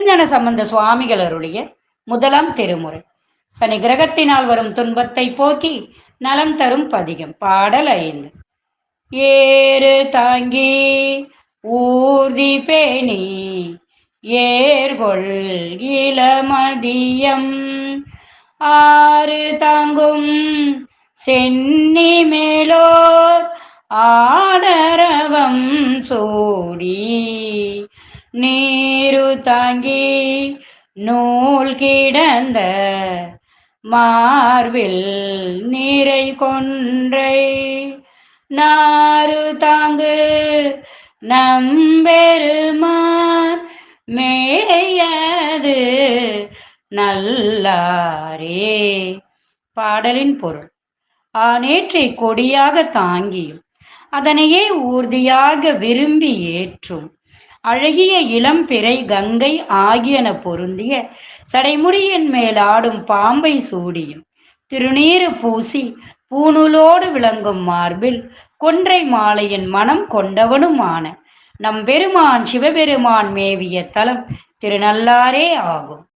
திருஞான சம்பந்த சுவாமிகள் அருளிய முதலாம் திருமுறை. சனி கிரகத்தினால் வரும் துன்பத்தை போக்கி நலம் தரும் பதிகம் பாடல் ஐந்து. ஏறு தாங்கி ஊர்தி பேணி ஏர்கொள் இளமதியம். ஆறு தாங்கும் சென்னி மேலோர் ஆடரவம் சூடி நீரு தாங்கி நூல் கிடந்த மார்பில் நீரை கொன்றை. நாறு தாங்கு நம்பெருமான் மேயது நல்லாரே. பாடலின் பொருள். ஆனேற்றை கொடியாக தாங்கியும் அதனையே ஊர்தியாக விரும்பி ஏற்றும் அழகிய இளம்பிறை கங்கை ஆகியன பொருந்திய சடைமுடியின் மேல் ஆடும் பாம்பை சூடியும் திருநீறு பூசி பூணூலோடு விளங்கும் மார்பில் கொன்றை மாலையின் மனம் கொண்டவனுமான நம் பெருமான் சிவபெருமான் மேவிய தலம் திருநள்ளாரே ஆகும்.